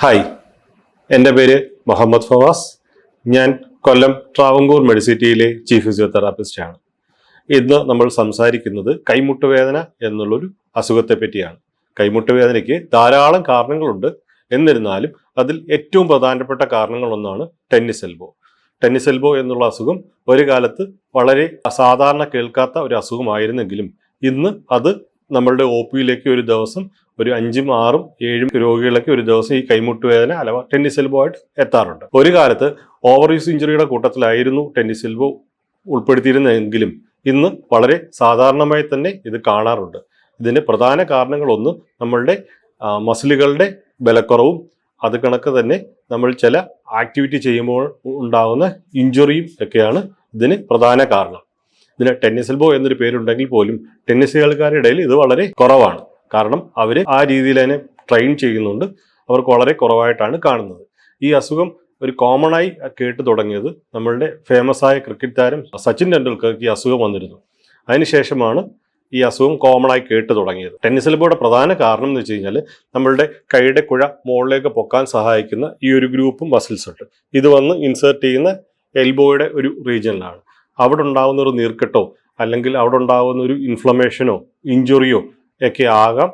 Hi. എന്റെ പേര് മുഹമ്മദ് ഫവാസ്. ഞാൻ കൊല്ലം ട്രാവങ്കൂർ മെഡിസിറ്റിയിലെ ചീഫ് ഫിസിയോതെറാപ്പിസ്റ്റാണ്. ഇന്ന് നമ്മൾ സംസാരിക്കുന്നത് കൈമുട്ട് വേദന എന്നുള്ളൊരു അസുഖത്തെ പറ്റിയാണ് കൈമുട്ട് വേദനയ്ക്ക് ധാരാളം കാരണങ്ങളുണ്ട്. എന്നിരുന്നാലും അതിൽ ഏറ്റവും പ്രധാനപ്പെട്ട കാരണങ്ങളൊന്നാണ് ടെന്നിസ് എൽബോ. ടെന്നിസ് എൽബോ എന്നുള്ള അസുഖം ഒരു കാലത്ത് വളരെ അസാധാരണ കേൾക്കാത്ത ഒരു അസുഖമായിരുന്നെങ്കിലും ഇന്ന് അത് നമ്മളുടെ ഒ പിയിലേക്ക് ഒരു ദിവസം ഒരു അഞ്ചും ആറും ഏഴും രോഗികളൊക്കെ ഒരു ദിവസം ഈ കൈമുട്ട് വേദന അഥവാ ആയിട്ട് എത്താറുണ്ട്. ഒരു കാലത്ത് ഓവർ യൂസ് ഇഞ്ചുറിയുടെ കൂട്ടത്തിലായിരുന്നു ടെന്നിസ് എൽബോ ഉൾപ്പെടുത്തിയിരുന്നെങ്കിലും ഇന്ന് വളരെ സാധാരണമായി തന്നെ ഇത് കാണാറുണ്ട്. ഇതിന്റെ പ്രധാന കാരണങ്ങളൊന്ന് നമ്മളുടെ മസിലുകളുടെ ബലക്കുറവും അത് കണക്ക് തന്നെ നമ്മൾ ചില ആക്ടിവിറ്റി ചെയ്യുമ്പോൾ ഉണ്ടാകുന്ന ഇഞ്ചുറിയും ഒക്കെയാണ് ഇതിന് പ്രധാന കാരണം. ഇതിന് ടെന്നിസ് എൽബോ എന്നൊരു പേരുണ്ടെങ്കിൽ പോലും ടെന്നീസ് കളിക്കാരുടെ ഇടയിൽ ഇത് വളരെ കുറവാണ്. കാരണം അവർ ആ രീതിയിൽ തന്നെ ട്രെയിൻ ചെയ്യുന്നുണ്ട്. അവർക്ക് വളരെ കുറവായിട്ടാണ് കാണുന്നത്. ഈ അസുഖം ഒരു കോമൺ ആയി കേട്ട് തുടങ്ങിയത് നമ്മളുടെ ഫേമസ് ആയ ക്രിക്കറ്റ് താരം സച്ചിൻ ടെണ്ടുൽക്കർക്ക് ഈ അസുഖം വന്നിരുന്നു. അതിനുശേഷമാണ് ഈ അസുഖം കോമൺ ആയി കേട്ട് തുടങ്ങിയത്. ടെന്നീസ് എൽബോയുടെ പ്രധാന കാരണം എന്ന് വെച്ച് കഴിഞ്ഞാൽ നമ്മളുടെ കൈയുടെ കുഴ മുകളിലേക്ക് പൊക്കാൻ സഹായിക്കുന്ന ഈ ഒരു ഗ്രൂപ്പും മസിൽസ് ഉണ്ട്. ഇത് വന്ന് ഇൻസേർട്ട് ചെയ്യുന്ന എൽബോയുടെ ഒരു റീജിയനിലാണ് അവിടെ ഉണ്ടാകുന്ന ഒരു നീർക്കെട്ടോ അല്ലെങ്കിൽ അവിടെ ഉണ്ടാകുന്ന ഒരു ഇൻഫ്ലമേഷനോ ഇഞ്ചുറിയോ ഒക്കെ ആകാം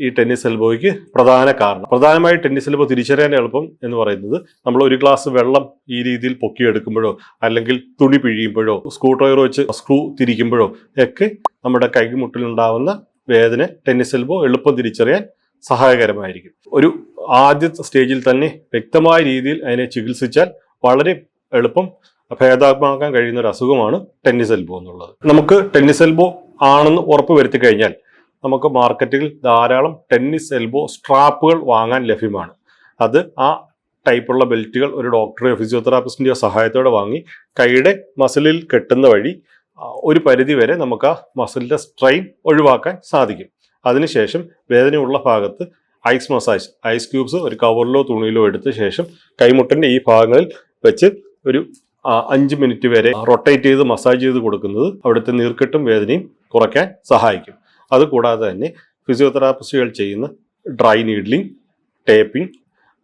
ഈ ടെന്നീസ് എൽബോയ്ക്ക് പ്രധാന കാരണം. പ്രധാനമായി ടെന്നീസ് എൽബോ തിരിച്ചറിയാൻ എളുപ്പം എന്ന് പറയുന്നത് നമ്മൾ ഒരു ഗ്ലാസ് വെള്ളം ഈ രീതിയിൽ പൊക്കിയെടുക്കുമ്പോഴോ അല്ലെങ്കിൽ തുണി പിഴിയുമ്പോഴോ സ്ക്രൂ ഡ്രൈവർ വെച്ച് സ്ക്രൂ തിരിക്കുമ്പോഴോ ഒക്കെ നമ്മുടെ കൈമുട്ടിലുണ്ടാവുന്ന വേദന ടെന്നീസ് എൽബോ എളുപ്പം തിരിച്ചറിയാൻ സഹായകരമായിരിക്കും. ഒരു ആദ്യ സ്റ്റേജിൽ തന്നെ വ്യക്തമായ രീതിയിൽ അതിനെ ചികിത്സിച്ചാൽ വളരെ എളുപ്പം ഭേദമാക്കാൻ കഴിയുന്ന ഒരു അസുഖമാണ് ടെന്നീസ് എൽബോ എന്നുള്ളത്. നമുക്ക് ടെന്നീസ് എൽബോ ആണെന്ന് ഉറപ്പ് വരുത്തി കഴിഞ്ഞാൽ നമുക്ക് മാർക്കറ്റിൽ ധാരാളം ടെന്നിസ് എൽബോ സ്ട്രാപ്പുകൾ വാങ്ങാൻ ലഭ്യമാണ്. അത് ആ ടൈപ്പുള്ള ബെൽറ്റുകൾ ഒരു ഡോക്ടറെയോ ഫിസിയോതെറാപ്പിസ്റ്റിന്റെയോ സഹായത്തോടെ വാങ്ങി കൈയുടെ മസിലിൽ കെട്ടുന്ന വഴി ഒരു പരിധി വരെ നമുക്ക് ആ മസിലിന്റെ സ്ട്രെയിൻ ഒഴിവാക്കാൻ സാധിക്കും. അതിനുശേഷം വേദനയുള്ള ഭാഗത്ത് ഐസ് മസാജ് ഐസ് ക്യൂബ്സ് ഒരു കവറിലോ തുണിയിലോ എടുത്ത ശേഷം കൈമുട്ടന്റെ ഈ ഭാഗങ്ങളിൽ വെച്ച് ഒരു അഞ്ച് മിനിറ്റ് വരെ റൊട്ടേറ്റ് ചെയ്ത് മസാജ് ചെയ്ത് കൊടുക്കുന്നത് അവിടുത്തെ നീർക്കെട്ടും വേദനയും കുറയ്ക്കാൻ സഹായിക്കും. അതുകൂടാതെ തന്നെ ഫിസിയോതെറാപ്പിസ്റ്റുകൾ ചെയ്യുന്ന ഡ്രൈ നീഡ്ലിംഗ് ടേപ്പിംഗ്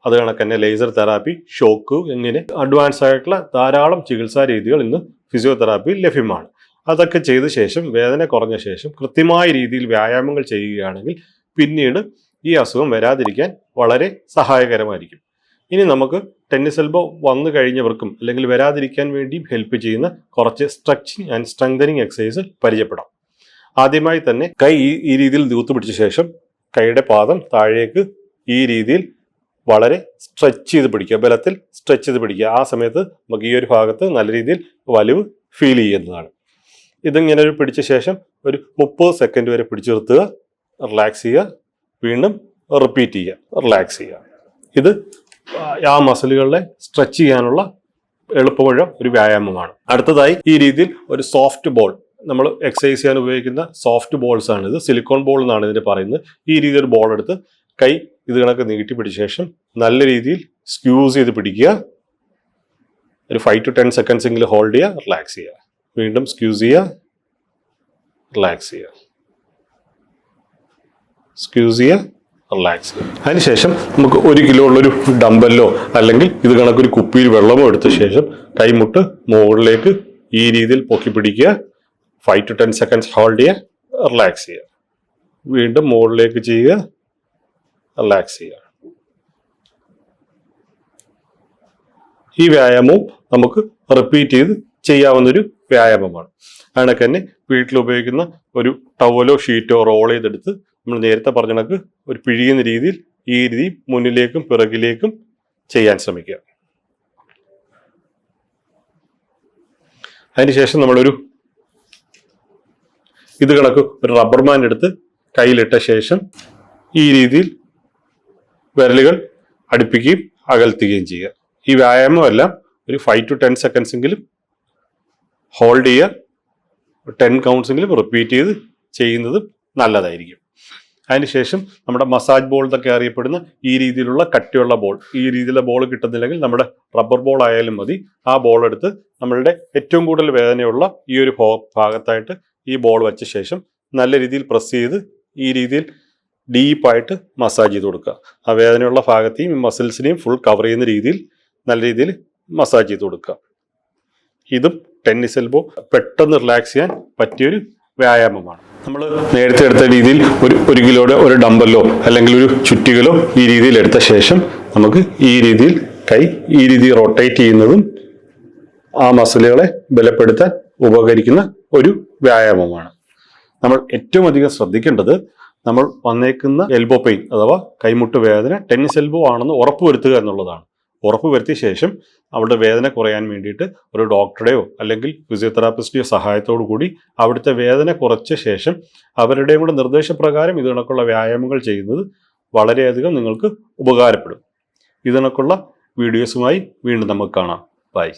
അത് കണക്ക് തന്നെ ലേസർ തെറാപ്പി ഷോക്ക് എന്നിങ്ങനെ അഡ്വാൻസ് ആയിട്ടുള്ള ധാരാളം ചികിത്സാ രീതികൾ ഇന്ന് ഫിസിയോതെറാപ്പിയിൽ ലഭ്യമാണ്. അതൊക്കെ ചെയ്ത ശേഷം വേദന കുറഞ്ഞ ശേഷം കൃത്യമായ രീതിയിൽ വ്യായാമങ്ങൾ ചെയ്യുകയാണെങ്കിൽ പിന്നീട് ഈ അസുഖം വരാതിരിക്കാൻ വളരെ സഹായകരമായിരിക്കും. ഇനി നമുക്ക് ടെന്നിസ് എൽബോ വന്നു കഴിഞ്ഞവർക്കും അല്ലെങ്കിൽ വരാതിരിക്കാൻ വേണ്ടിയും ഹെൽപ്പ് ചെയ്യുന്ന കുറച്ച് സ്ട്രെച്ചിങ് ആൻഡ് സ്ട്രെങ്തനിങ് എക്സസൈസ് പരിചയപ്പെടാം. ആദ്യമായി തന്നെ കൈ ഈ രീതിയിൽ ദൂത്ത് പിടിച്ച ശേഷം കൈയുടെ പാദം താഴേക്ക് ഈ രീതിയിൽ വളരെ സ്ട്രെച്ച് ചെയ്ത് പിടിക്കുക. ബലത്തിൽ സ്ട്രെച്ച് ചെയ്ത് പിടിക്കുക. ആ സമയത്ത് നമുക്ക് ഈ ഒരു ഭാഗത്ത് നല്ല രീതിയിൽ വലിവ് ഫീൽ ചെയ്യുന്നതാണ്. ഇതിങ്ങനെ ഒരു പിടിച്ച ശേഷം ഒരു മുപ്പത് സെക്കൻഡ് വരെ പിടിച്ചു നിർത്തുക. റിലാക്സ് ചെയ്യുക. വീണ്ടും റിപ്പീറ്റ് ചെയ്യുക. റിലാക്സ് ചെയ്യുക. ഇത് ആ മസിലുകളെ സ്ട്രെച്ച് ചെയ്യാനുള്ള എളുപ്പമുള്ള ഒരു വ്യായാമമാണ്. അടുത്തതായി ഈ രീതിയിൽ ഒരു സോഫ്റ്റ് ബോൾ നമ്മൾ എക്സസൈസ് ചെയ്യാൻ ഉപയോഗിക്കുന്ന സോഫ്റ്റ് ബോൾസ് ആണ് ഇത് സിലിക്കോൺ ബോൾ എന്നാണ് ഇതിന് പറയുന്നത്. ഈ രീതിയിൽ ബോൾ എടുത്ത് കൈ ഇത് കണക്ക് നീട്ടി പിടിച്ച ശേഷം നല്ല രീതിയിൽ സ്ക്യൂസ് ചെയ്ത് പിടിക്കുക. ഒരു ഫൈവ് ടു ടെൻ സെക്കൻഡ്സ് എങ്കിലും ഹോൾഡ് ചെയ്യുക റിലാക്സ് ചെയ്യുക. വീണ്ടും സ്ക്യൂസ് ചെയ്യുക റിലാക്സ് ചെയ്യുക. സ്ക്യൂസ് ചെയ്യുക റിലാക്സ് ചെയ്യുക. അതിനുശേഷം നമുക്ക് ഒരു കിലോ ഉള്ളൊരു ഡംബല്ലോ അല്ലെങ്കിൽ ഇത് കണക്കൊരു കുപ്പിയിൽ വെള്ളമോ എടുത്ത ശേഷം കൈമുട്ട് മുകളിലേക്ക് ഈ രീതിയിൽ പൊക്കി പിടിക്കുക. Five to ten seconds hold ചെയ്യുക റിലാക്സ് ചെയ്യുക വീണ്ടും മുകളിലേക്ക് ചെയ്യുക റിലാക്സ് ചെയ്യുക. ഈ വ്യായാമവും നമുക്ക് റിപ്പീറ്റ് ചെയ്ത് ചെയ്യാവുന്നൊരു വ്യായാമമാണ്. അതിനൊക്കെ തന്നെ വീട്ടിൽ ഉപയോഗിക്കുന്ന ഒരു ടവലോ ഷീറ്റോ റോൾ ചെയ്തെടുത്ത് നമ്മൾ നേരത്തെ പറഞ്ഞ കണക്ക് ഒരു പിഴിയുന്ന രീതിയിൽ ഈ രീതി മുന്നിലേക്കും പിറകിലേക്കും ചെയ്യാൻ ശ്രമിക്കുക. അതിനുശേഷം നമ്മളൊരു ഇത് കണക്ക് ഒരു റബ്ബർ ബാൻഡ് എടുത്ത് കയ്യിലിട്ട ശേഷം ഈ രീതിയിൽ വിരലുകൾ അടുപ്പിക്കുകയും അകൽത്തുകയും ചെയ്യുക. ഈ വ്യായാമമെല്ലാം ഒരു ഫൈവ് ടു ടെൻ സെക്കൻഡ്സ് എങ്കിലും ഹോൾഡ് ചെയ്യുക. ടെൻ കൗണ്ട്സ് എങ്കിലും റിപ്പീറ്റ് ചെയ്ത് ചെയ്യുന്നത് നല്ലതായിരിക്കും. അതിനുശേഷം നമ്മുടെ മസാജ് ബോൾ എന്നൊക്കെ അറിയപ്പെടുന്ന ഈ രീതിയിലുള്ള കട്ടിയുള്ള ബോൾ ഈ രീതിയിലുള്ള ബോൾ കിട്ടുന്നില്ലെങ്കിൽ നമ്മുടെ റബ്ബർ ബോൾ ആയാലും മതി. ആ ബോൾ എടുത്ത് നമ്മളുടെ ഏറ്റവും കൂടുതൽ വേദനയുള്ള ഈ ഒരു ഭാഗത്തായിട്ട് ഈ ബോൾ വെച്ച ശേഷം നല്ല രീതിയിൽ പ്രസ് ചെയ്ത് ഈ രീതിയിൽ ഡീപ്പായിട്ട് മസാജ് ചെയ്ത് കൊടുക്കുക. ആ വേദനയുള്ള ഭാഗത്തെയും മസിൽസിനെയും ഫുൾ കവർ ചെയ്യുന്ന രീതിയിൽ നല്ല രീതിയിൽ മസാജ് ചെയ്ത് കൊടുക്കുക. ഇതും ടെന്നീസ് എൽബോ പെട്ടെന്ന് റിലാക്സ് ചെയ്യാൻ പറ്റിയൊരു വ്യായാമമാണ്. നമ്മൾ നേരത്തെ എടുത്ത രീതിയിൽ ഒരു ഒരു കിലോയുടെ ഒരു ഡമ്പല്ലോ അല്ലെങ്കിൽ ഒരു ചുറ്റികലോ ഈ രീതിയിൽ എടുത്ത ശേഷം നമുക്ക് ഈ രീതിയിൽ കൈ ഈ രീതിയിൽ റൊട്ടേറ്റ് ചെയ്യുന്നതും ആ മസിലുകളെ ബലപ്പെടുത്താൻ ഉപകരിക്കുന്ന ഒരു വ്യായാമമാണ്. നമ്മൾ ഏറ്റവും അധികം ശ്രദ്ധിക്കേണ്ടത് നമ്മൾ വന്നേക്കുന്ന എൽബോ പെയിൻ അഥവാ കൈമുട്ട് വേദന ടെന്നീസ് എൽബോ ആണെന്ന് ഉറപ്പുവരുത്തുക എന്നുള്ളതാണ്. ഉറപ്പ് വരുത്തിയ ശേഷം അവളുടെ വേദന കുറയാൻ വേണ്ടിയിട്ട് ഒരു ഡോക്ടറുടെയോ അല്ലെങ്കിൽ ഫിസിയോതെറാപ്പിസ്റ്റിയോ സഹായത്തോടു കൂടി അവിടുത്തെ വേദന കുറച്ച ശേഷം അവരുടെയും കൂടെ നിർദ്ദേശപ്രകാരം ഇത് കണക്കുള്ള വ്യായാമങ്ങൾ ചെയ്യുന്നത് വളരെയധികം നിങ്ങൾക്ക് ഉപകാരപ്പെടും. ഇത് കണക്കുള്ള വീഡിയോസുമായി വീണ്ടും നമുക്ക് കാണാം. ബൈ